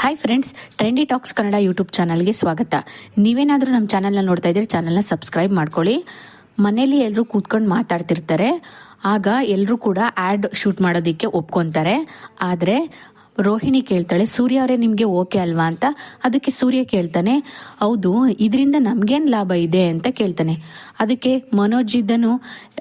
Hi friends trendy talks Kannada YouTube ಚಾನಲ್ಗೆ ಸ್ವಾಗತ. ನೀವೇನಾದರೂ ನಮ್ಮ ಚಾನಲ್ನ ನೋಡ್ತಾ ಇದ್ರೆ ಚಾನಲ್ನ ಸಬ್ಸ್ಕ್ರೈಬ್ ಮಾಡ್ಕೊಳ್ಳಿ. ಮನೇಲಿ ಎಲ್ಲರೂ ಕೂತ್ಕೊಂಡು ಮಾತಾಡ್ತಿರ್ತಾರೆ. ಆಗ ಎಲ್ಲರೂ ಕೂಡ ಆ್ಯಡ್ ಶೂಟ್ ಮಾಡೋದಕ್ಕೆ ಒಪ್ಕೊತಾರೆ. ಆದರೆ ರೋಹಿಣಿ ಕೇಳ್ತಾಳೆ, ಸೂರ್ಯ ಅವರೇ, ನಿಮಗೆ ಓಕೆ ಅಲ್ವಾ? ಅಂತ. ಅದಕ್ಕೆ ಸೂರ್ಯ ಕೇಳ್ತಾನೆ, ಹೌದು, ಇದರಿಂದ ನಮ್ಗೇನ್ ಲಾಭ ಇದೆ? ಅಂತ ಕೇಳ್ತಾನೆ. ಅದಕ್ಕೆ ಮನೋಜ್ ಇದ್ದನು,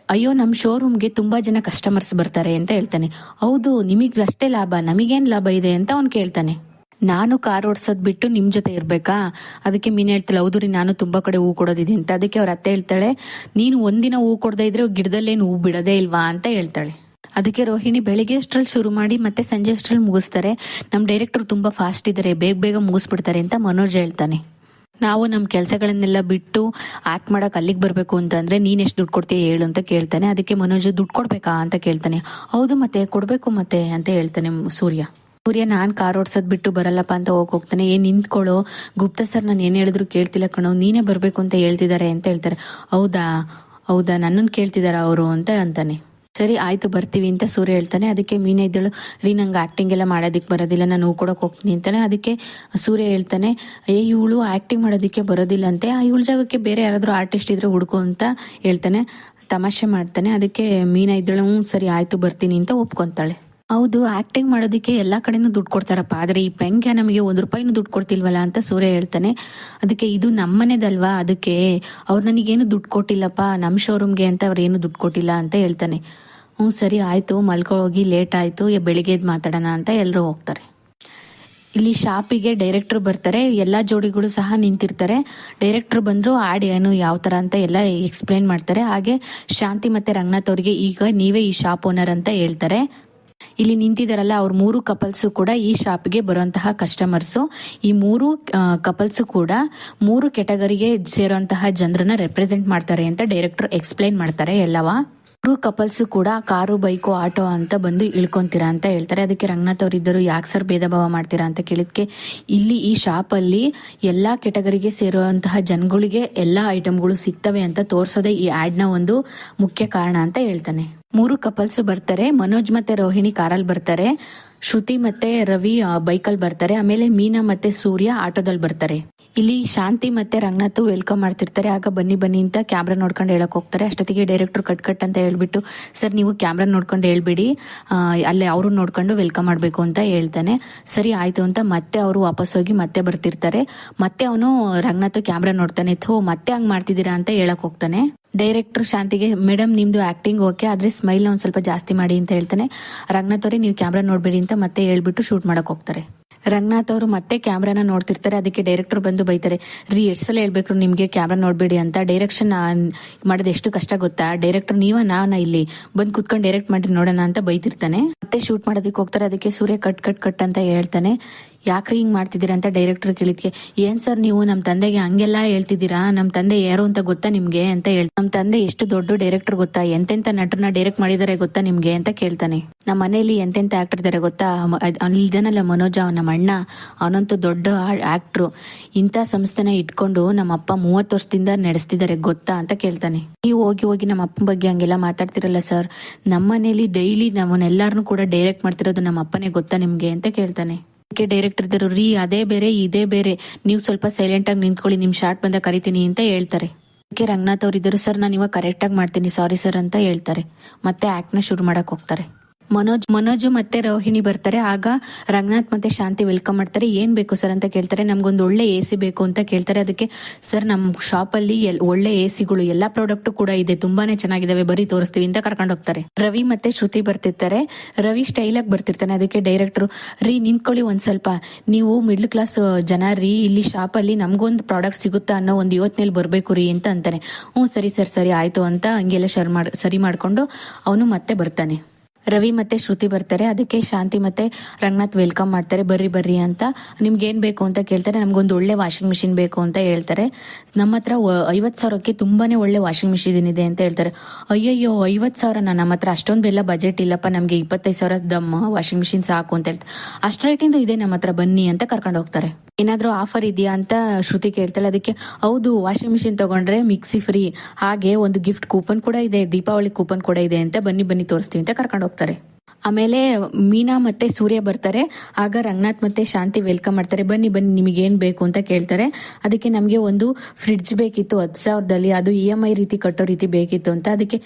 ಅಯ್ಯೋ ನಮ್ಮ ಶೋರೂಮ್ಗೆ ತುಂಬಾ ಜನ ಕಸ್ಟಮರ್ಸ್ ಬರ್ತಾರೆ, ಅಂತ ಹೇಳ್ತಾನೆ. ಹೌದು ನಿಮಗೆ ಅಷ್ಟೇ ಲಾಭ, ನಮಗೇನು ಲಾಭ ಇದೆ? ಅಂತ ಅವ್ನು ಕೇಳ್ತಾನೆ. ನಾನು ಕಾರ್ ಓಡಿಸೋದ್ ಬಿಟ್ಟು ನಿಮ್ ಜೊತೆ ಇರ್ಬೇಕಾ? ಅದಕ್ಕೆ ಮೀನ್ ಹೇಳ್ತಾಳೆ, ಹೌದು ರೀ, ನಾನು ತುಂಬಾ ಕಡೆ ಹೂ ಕೊಡೋದಿದೆ ಅಂತ. ಅದಕ್ಕೆ ಅವ್ರ ಅತ್ತೆ ಹೇಳ್ತಾಳೆ, ನೀನು ಒಂದಿನ ಹೂ ಕೊಡದೇ ಇದ್ರೆ ಗಿಡದಲ್ಲೇನು ಹೂ ಬಿಡೋದೇ ಇಲ್ವಾ? ಅಂತ ಹೇಳ್ತಾಳೆ. ಅದಕ್ಕೆ ರೋಹಿಣಿ ಬೆಳಿಗ್ಗೆ ಅಷ್ಟ್ರಲ್ಲಿ ಶುರು ಮಾಡಿ ಮತ್ತೆ ಸಂಜೆ ಅಷ್ಟ್ರಲ್ಲಿ ಮುಗಿಸ್ತಾರೆ. ನಮ್ಮ ಡೈರೆಕ್ಟರ್ ತುಂಬಾ ಫಾಸ್ಟ್ ಇದ್ದಾರೆ ಬೇಗ ಬೇಗ ಮುಗಿಸ್ಬಿಡ್ತಾರೆ ಅಂತ ಮನೋಜ್ ಹೇಳ್ತಾನೆ. ನಾವು ನಮ್ಮ ಕೆಲಸಗಳನ್ನೆಲ್ಲ ಬಿಟ್ಟು ಆಕ್ಟ್ ಮಾಡಕ್ ಅಲ್ಲಿಗೆ ಬರಬೇಕು ಅಂತಂದ್ರೆ ನೀನ್ ಎಷ್ಟು ದುಡ್ಡು ಕೊಡ್ತೀಯ ಹೇಳು ಅಂತ ಕೇಳ್ತಾನೆ. ಅದಕ್ಕೆ ಮನೋಜ್, ದುಡ್ಡು ಕೊಡ್ಬೇಕಾ? ಅಂತ ಕೇಳ್ತಾನೆ. ಹೌದು ಮತ್ತೆ, ಕೊಡ್ಬೇಕು ಮತ್ತೆ, ಅಂತ ಹೇಳ್ತಾನೆ ಸೂರ್ಯ. ಸೂರ್ಯ ನಾನ್ ಕಾರ್ ಓಡ್ಸದ್ ಬಿಟ್ಟು ಬರಲ್ಲಪ್ಪ ಅಂತ ಹೋಗ್ ಹೋಗ್ತಾನೆ. ಏನ್ ನಿಂತ್ಕೊಳ್ಳೋ. ಗುಪ್ತ ಸರ್ ನಾನು ಏನ್ ಹೇಳಿದ್ರು ಕೇಳ್ತಿಲ್ಲ ಕಣೋ. ನೀನೇ ಬರ್ಬೇಕು ಅಂತ ಹೇಳ್ತಿದ್ದಾರೆ ಅಂತ ಹೇಳ್ತಾರೆ. ಹೌದಾ? ಹೌದಾ? ನನ್ನನ್ನು ಕೇಳ್ತಿದಾರ ಅವರು ಅಂತ ಅಂತಾನೆ. ಸರಿ, ಆಯ್ತು, ಬರ್ತೀವಿ ಅಂತ ಸೂರ್ಯ ಹೇಳ್ತಾನೆ. ಅದಕ್ಕೆ ಮೀನ ಇದ್ದಳು, ರೀ, ನಂಗೆ ಆಕ್ಟಿಂಗ್ ಎಲ್ಲ ಮಾಡೋದಕ್ಕೆ ಬರೋದಿಲ್ಲ, ನಾನು ಹೂ ಕೊಡಕ್ ಹೋಗ್ತೀನಿ ಅಂತಾನೆ. ಅದಕ್ಕೆ ಸೂರ್ಯ ಹೇಳ್ತಾನೆ, ಏ, ಇವಳು ಆಕ್ಟಿಂಗ್ ಮಾಡೋದಕ್ಕೆ ಬರೋದಿಲ್ಲ ಅಂತೆ. ಆ, ಇವಳ ಜಾಗಕ್ಕೆ ಬೇರೆ ಯಾರಾದರೂ ಆರ್ಟಿಸ್ಟ್ ಇದ್ರೆ ಹುಡುಕು ಅಂತ ಹೇಳ್ತಾನೆ. ತಮಾಷೆ ಮಾಡ್ತಾನೆ. ಅದಕ್ಕೆ ಮೀನ ಇದ್ದಳು ಹ್ಞೂ ಸರಿ, ಆಯ್ತು, ಬರ್ತೀನಿ ಅಂತ ಒಪ್ಕೊಂತಾಳೆ. ಹೌದು ಆಕ್ಟಿಂಗ್ ಮಾಡೋದಕ್ಕೆ ಎಲ್ಲಾ ಕಡೆನೂ ದುಡ್ಡು ಕೊಡ್ತಾರಪ್ಪ. ಆದ್ರೆ ಈ ಪೆಂಕ್ಯ ನಮಗೆ ಒಂದು ರೂಪಾಯಿನೂ ದುಡ್ಡು ಕೊಡ್ತಿಲ್ವಲ್ಲ ಅಂತ ಸೂರ್ಯ ಹೇಳ್ತಾನೆ. ಅದಕ್ಕೆ ಇದು ನಮ್ಮನೇದಲ್ವಾ? ಅದಕ್ಕೆ ಅವ್ರು ನನಗೇನು ದುಡ್ಡು ಕೊಟ್ಟಿಲ್ಲಪ್ಪ ನಮ್ಮ ಶೋರೂಮ್ಗೆ ಅಂತ ಅವ್ರು ಏನು ದುಡ್ಡು ಕೊಟ್ಟಿಲ್ಲ ಅಂತ ಹೇಳ್ತಾನೆ. ಹ್ಞೂ ಸರಿ ಆಯ್ತು ಮಲ್ಕೊ ಹೋಗಿ ಲೇಟ್ ಆಯ್ತು, ಎ- ಬೆಳಿಗ್ಗೆ ಎದ್ದು ಮಾತಾಡೋಣ ಅಂತ ಎಲ್ಲರೂ ಹೋಗ್ತಾರೆ. ಇಲ್ಲಿ ಶಾಪಿಗೆ ಡೈರೆಕ್ಟರ್ ಬರ್ತಾರೆ, ಎಲ್ಲಾ ಜೋಡಿಗಳು ಸಹ ನಿಂತಿರ್ತಾರೆ. ಡೈರೆಕ್ಟರ್ ಬಂದ್ರು ಆಡ್ ಏನು ಯಾವ ಥರ ಅಂತ ಎಲ್ಲ ಎಕ್ಸ್ಪ್ಲೈನ್ ಮಾಡ್ತಾರೆ. ಹಾಗೆ ಶಾಂತಿ ಮತ್ತೆ ರಂಗನಾಥ್ ಅವರಿಗೆ ಈಗ ನೀವೇ ಈ ಶಾಪ್ ಓನರ್ ಅಂತ ಹೇಳ್ತಾರೆ. ಇಲ್ಲಿ ನಿಂತಿದಾರಲ್ಲ, ಅವ್ರ ಮೂರು ಕಪಲ್ಸ್ ಕೂಡ ಈ ಶಾಪ್ಗೆ ಬರುವಂತಹ ಕಸ್ಟಮರ್ಸ್. ಈ ಮೂರು ಕಪಲ್ಸ್ ಕೂಡ ಮೂರು ಕೆಟಗರಿಗೆ ಸೇರುವಂತಹ ಜನರನ್ನ ರೆಪ್ರೆಸೆಂಟ್ ಮಾಡ್ತಾರೆ ಅಂತ ಡೈರೆಕ್ಟರ್ ಎಕ್ಸ್ಪ್ಲೈನ್ ಮಾಡ್ತಾರೆ ಎಲ್ಲವ. ಮೂರು ಕಪಲ್ಸ್ ಕೂಡ ಕಾರು, ಬೈಕು, ಆಟೋ ಅಂತ ಬಂದು ಇಳ್ಕೊಂತೀರಾ ಅಂತ ಹೇಳ್ತಾರೆ. ಅದಕ್ಕೆ ರಂಗನಾಥ್ ಅವರಿದ್ದರು, ಯಾಕೆ ಸರ್ ಭೇದ ಭಾವ ಮಾಡ್ತೀರಾ ಅಂತ ಕೇಳಿದ್ಕೆ, ಇಲ್ಲಿ ಈ ಶಾಪ್ ಅಲ್ಲಿ ಎಲ್ಲಾ ಕೆಟಗರಿಗೆ ಸೇರುವಂತಹ ಜನಗಳಿಗೆ ಎಲ್ಲಾ ಐಟಮ್ಗಳು ಸಿಗ್ತವೆ ಅಂತ ತೋರ್ಸೋದೇ ಈ ಆಡ್ನ ಒಂದು ಮುಖ್ಯ ಕಾರಣ ಅಂತ ಹೇಳ್ತಾನೆ. ಮೂರು ಕಪಲ್ಸ್ ಬರ್ತಾರೆ. ಮನೋಜ್ ಮತ್ತೆ ರೋಹಿಣಿ ಕಾರಲ್ಲಿ ಬರ್ತಾರೆ. ಶ್ರುತಿ ಮತ್ತೆ ರವಿ ಬೈಕಲ್ಲಿ ಬರ್ತಾರೆ. ಆಮೇಲೆ ಮೀನಾ ಮತ್ತೆ ಸೂರ್ಯ ಆಟೋದಲ್ಲಿ ಬರ್ತಾರೆ. ಇಲ್ಲಿ ಶಾಂತಿ ಮತ್ತೆ ರಂಗನಾಥ್ ವೆಲ್ಕಮ್ ಮಾಡ್ತಿರ್ತಾರೆ. ಆಗ ಬನ್ನಿ ಬನ್ನಿ ಅಂತ ಕ್ಯಾಮ್ರಾ ನೋಡ್ಕೊಂಡು ಹೇಳಕ್ ಹೋಗ್ತಾರೆ. ಅಷ್ಟೊತ್ತಿಗೆ ಡೈರೆಕ್ಟರ್ ಕಟ್ ಕಟ್ ಅಂತ ಹೇಳ್ಬಿಟ್ಟು, ಸರ್, ನೀವು ಕ್ಯಾಮ್ರಾ ನೋಡ್ಕೊಂಡು ಹೇಳ್ಬಿಡಿ. ಅಲ್ಲಿ ಅವರು ನೋಡ್ಕೊಂಡು ವೆಲ್ಕಮ್ ಮಾಡಬೇಕು ಅಂತ ಹೇಳ್ತಾನೆ. ಸರಿ, ಆಯ್ತು ಅಂತ ಮತ್ತೆ ಅವರು ವಾಪಸ್ ಹೋಗಿ ಮತ್ತೆ ಬರ್ತಿರ್ತಾರೆ. ಮತ್ತೆ ಅವನು ರಂಗನಾಥ್ ಕ್ಯಾಮ್ರಾ ನೋಡ್ತಾನೆ. ಥೋ, ಮತ್ತೆ ಹಂಗ್ ಮಾಡ್ತಿದ್ದೀರಾ ಅಂತ ಹೇಳಕ್ ಹೋಗ್ತಾನೆ. ಡೈರೆಕ್ಟರ್ ಶಾಂತಿಗೆ ಮೇಡಮ್ ನಿಮ್ದು ಆಕ್ಟಿಂಗ್ ಓಕೆ, ಆದ್ರೆ ಸ್ಮೈಲ್ ಒಂದ್ ಸ್ವಲ್ಪ ಜಾಸ್ತಿ ಮಾಡಿ ಅಂತ ಹೇಳ್ತಾನೆ. ರಂಗನಾಥ್ ಅವರೇ, ನೀವು ಕ್ಯಾಮ್ರಾ ನೋಡ್ಬೇಡಿ ಅಂತ ಮತ್ತೆ ಹೇಳ್ಬಿಟ್ಟು ಶೂಟ್ ಮಾಡಕ್ ಹೋಗ್ತಾರೆ. ರಂಗನಾಥ್ ಅವರು ಮತ್ತೆ ಕ್ಯಾಮ್ರಾನ ನೋಡ್ತಿರ್ತಾರೆ, ಅದಕ್ಕೆ ಡೈರೆಕ್ಟರ್ ಬಂದು ಬೈತಾರೆ. ರೀ, ಎಷ್ಟ್ ಸಲ ಹೇಳ್ಬೇಕು ನಿಮ್ಗೆ ಕ್ಯಾಮ್ರಾ ನೋಡ್ಬೇಡಿ ಅಂತ. ಡೈರೆಕ್ಷನ್ ಮಾಡೋದು ಎಷ್ಟು ಕಷ್ಟ ಗೊತ್ತಾ? ಡೈರೆಕ್ಟರ್ ನೀವ ನಾನ ಇಲ್ಲಿ. ಬಂದು ಕುತ್ಕೊಂಡು ಡೈರೆಕ್ಟ್ ಮಾಡಿ ನೋಡೋಣ ಅಂತ ಬೈತಿರ್ತಾನೆ. ಮತ್ತೆ ಶೂಟ್ ಮಾಡೋದಕ್ಕೆ ಹೋಗ್ತಾರೆ, ಅದಕ್ಕೆ ಸೂರ್ಯ ಕಟ್ ಕಟ್ ಕಟ್ ಅಂತ ಹೇಳ್ತಾನೆ. ಯಾಕ್ರಿ ಹಿಂಗ್ ಮಾಡ್ತಿದ್ದೀರಾ ಅಂತ ಡೈರೆಕ್ಟರ್ ಕೇಳಿದ್ಕೆ, ಏನ್ ಸರ್ ನೀವು ನಮ್ ತಂದೆಗೆ ಹಂಗೆಲ್ಲಾ ಹೇಳ್ತಿದ್ದೀರಾ? ನಮ್ ತಂದೆ ಯಾರು ಅಂತ ಗೊತ್ತಾ ನಿಮ್ಗೆ? ಅಂತ ಹೇಳ್ ನಮ್ ತಂದೆ ಎಷ್ಟು ದೊಡ್ಡ ಡೈರೆಕ್ಟರ್ ಗೊತ್ತಾ? ಎಂತೆಂತ ನಟರನ್ನ ಡೈರೆಕ್ಟ್ ಮಾಡಿದಾರೆ ಗೊತ್ತಾ ನಿಮ್ಗೆ? ಅಂತ ಕೇಳ್ತಾನೆ. ನಮ್ಮ ಮನೆಯಲ್ಲಿ ಎಂತೆಂತ ಆಕ್ಟರ್ ಇದಾರೆ ಗೊತ್ತಾ? ಇದಾನಲ್ಲ ಮನೋಜ, ನಮ್ಮ ಅಣ್ಣ. ಅವನಂತೂ ದೊಡ್ಡ ಆಕ್ಟ್ರು ಇಂಥ ಸಂಸ್ಥೆನ ಇಟ್ಕೊಂಡು ನಮ್ಮ ಅಪ್ಪ ಮೂವತ್ತು ವರ್ಷದಿಂದ ನಡೆಸ್ತಿದ್ದಾರೆ ಗೊತ್ತಾ ಅಂತ ಕೇಳ್ತಾನೆ. ನೀವು ಹೋಗಿ ಹೋಗಿ ನಮ್ಮ ಅಪ್ಪನ ಬಗ್ಗೆ ಹಂಗೆಲ್ಲ ಮಾತಾಡ್ತಿರಲ್ಲ ಸರ್. ನಮ್ಮ ಮನೇಲಿ ಡೈಲಿ ನಮ್ಮನ್ನೆಲ್ಲಾರನು ಕೂಡ ಡೈರೆಕ್ಟ್ ಮಾಡ್ತಿರೋದು ನಮ್ಮ ಅಪ್ಪನೇ ಗೊತ್ತಾ ನಿಮ್ಗೆ? ಅಂತ ಕೇಳ್ತಾನೆ. ಅದಕ್ಕೆ ಡೈರೆಕ್ಟರ್ ಇದ್ದರು. ರೀ, ಅದೇ ಬೇರೆ, ಇದೇ ಬೇರೆ. ನೀವು ಸ್ವಲ್ಪ ಸೈಲೆಂಟ್ ಆಗಿ ನಿಂತ್ಕೊಳ್ಳಿ, ನಿಮ್ ಶಾರ್ಟ್ ಬಂದ ಕರಿತೀನಿ ಅಂತ ಹೇಳ್ತಾರೆ. ಅದಕ್ಕೆ ರಂಗನಾಥ್ ಅವ್ರು ಇದ್ದರು. ಸರ್, ನಾನು ಇವಾಗ ಕರೆಕ್ಟ್ ಆಗಿ ಮಾಡ್ತೀನಿ. ಸಾರಿ ಸರ್ ಅಂತ ಹೇಳ್ತಾರೆ. ಮತ್ತೆ ಆಕ್ಟ್ನ ಶುರು ಮಾಡಕ್ ಹೋಗ್ತಾರೆ. ಮನೋಜ್ ಮನೋಜ್ ಮತ್ತೆ ರೋಹಿಣಿ ಬರ್ತಾರೆ. ಆಗ ರಂಗನಾಥ್ ಮತ್ತೆ ಶಾಂತಿ ವೆಲ್ಕಮ್ ಮಾಡ್ತಾರೆ. ಏನ್ ಬೇಕು ಸರ್ ಅಂತ ಕೇಳ್ತಾರೆ. ನಮ್ಗೊಂದು ಒಳ್ಳೆ ಎ ಸಿ ಬೇಕು ಅಂತ ಕೇಳ್ತಾರೆ. ಅದಕ್ಕೆ ಸರ್ ನಮ್ಮ ಶಾಪ್ ಅಲ್ಲಿ ಒಳ್ಳೆ ಎ ಸಿಗಳು ಎಲ್ಲಾ ಪ್ರಾಡಕ್ಟ್ ಕೂಡ ಇದೆ. ತುಂಬಾನೇ ಚೆನ್ನಾಗಿದಾವೆ. ಬರೀ ತೋರಿಸ್ತೀವಿ ಅಂತ ಕರ್ಕೊಂಡು ಹೋಗ್ತಾರೆ. ರವಿ ಮತ್ತೆ ಶ್ರುತಿ ಬರ್ತಿರ್ತಾರೆ. ರವಿ ಸ್ಟೈಲ್ ಆಗಿ ಬರ್ತಿರ್ತಾನೆ. ಅದಕ್ಕೆ ಡೈರೆಕ್ಟರ್ ರೀ ನಿಂತ್ಕೊಳ್ಳಿ ಒಂದ್ ಸ್ವಲ್ಪ. ನೀವು ಮಿಡ್ಲ್ ಕ್ಲಾಸ್ ಜನ ರೀ. ಇಲ್ಲಿ ಶಾಪ್ ಅಲ್ಲಿ ನಮ್ಗೊಂದು ಪ್ರಾಡಕ್ಟ್ ಸಿಗುತ್ತಾ ಅನ್ನೋ ಒಂದು ಇವತ್ತಿನಲ್ಲಿ ಬರ್ಬೇಕು ರೀ ಅಂತ ಅಂತಾನೆ ಹ್ಞೂ, ಸರಿ ಸರ್ ಸರಿ, ಆಯ್ತು ಅಂತ ಹಂಗೆಲ್ಲ ಶರ್ ಮಾಡಿ, ಸರಿ ಮಾಡ್ಕೊಂಡು ಅವನು ಮತ್ತೆ ಬರ್ತಾನೆ. ರವಿ ಮತ್ತೆ ಶ್ರುತಿ ಬರ್ತಾರೆ. ಅದಕ್ಕೆ ಶಾಂತಿ ಮತ್ತೆ ರಂಗನಾಥ್ ವೆಲ್ಕಮ್ ಮಾಡ್ತಾರೆ. ಬರ್ರಿ ಬರ್ರಿ ಅಂತ. ನಿಮ್ಗೆ ಏನ್ ಬೇಕು ಅಂತ ಕೇಳ್ತಾರೆ. ನಮ್ಗೊಂದು ಒಳ್ಳೆ ವಾಷಿಂಗ್ ಮಿಷಿನ್ ಬೇಕು ಅಂತ ಹೇಳ್ತಾರೆ. ನಮ್ಮ ಹತ್ರ ಐವತ್ ಸಾವಿರಕ್ಕೆ ತುಂಬಾನೇ ಒಳ್ಳೆ ವಾಷಿಂಗ್ ಮಿಷಿನ್ ಇದೆ ಅಂತ ಹೇಳ್ತಾರೆ. ಅಯ್ಯಯ್ಯೋ ಐವತ್ ಸಾವಿರ ನಮ್ಮ ಹತ್ರ. ಅಷ್ಟೊಂದು ಬೆಲ್ಲ ಬಜೆಟ್ ಇಲ್ಲಪ್ಪ. ನಮ್ಗೆ ಇಪ್ಪತ್ತೈದು ಸಾವಿರ ದಮ್ಮ ವಾಷಿಂಗ್ ಮಿಷಿನ್ ಸಾಕು ಅಂತ ಹೇಳ್ತಾರೆ. ಅಷ್ಟು ರೇಟಿಂದು ಇದೆ ನಮ್ಮ ಹತ್ರ. ಬನ್ನಿ ಅಂತ ಕರ್ಕೊಂಡು ಹೋಗ್ತಾರೆ. ಏನಾದ್ರೂ ಆಫರ್ ಇದೆಯಾ ಅಂತ ಶ್ರುತಿ ಕೇಳ್ತಾಳೆ. ಅದಕ್ಕೆ, ಹೌದು ವಾಷಿಂಗ್ ಮಿಷಿನ್ ತಗೊಂಡ್ರೆ ಮಿಕ್ಸಿ ಫ್ರೀ ಹಾಗೆ ಒಂದು ಗಿಫ್ಟ್ ಕೂಪನ್ ಕೂಡ ಇದೆ, ದೀಪಾವಳಿ ಕೂಪನ್ ಕೂಡ ಇದೆ ಅಂತ ಬನ್ನಿ ಬನ್ನಿ ತೋರಿಸ್ತೀವಿ ಅಂತ ಕರ್ಕೊಂಡು ಹೋಗ್ತಾರೆ. ಆಮೇಲೆ ಮೀನಾ ಮತ್ತೆ ಸೂರ್ಯ ಬರ್ತಾರೆ. ಆಗ ರಂಗನಾಥ್ ಮತ್ತೆ ಶಾಂತಿ ವೆಲ್ಕಮ್ ಮಾಡ್ತಾರೆ. ಬನ್ನಿ ಬನ್ನಿ ನಿಮಗೆ ಏನ್ ಬೇಕು ಅಂತ ಕೇಳ್ತಾರೆ. ಅದಕ್ಕೆ ನಮಗೆ ಒಂದು ಫ್ರಿಡ್ಜ್ ಬೇಕಿತ್ತು, ಹತ್ತು ಸಾವಿರದಲ್ಲಿ. ಅದು ಇ ಎಂ ಐ ರೀತಿ ಕಟ್ಟೋ ರೀತಿ ಬೇಕಿತ್ತು ಅಂತ. ಅದಕ್ಕೆ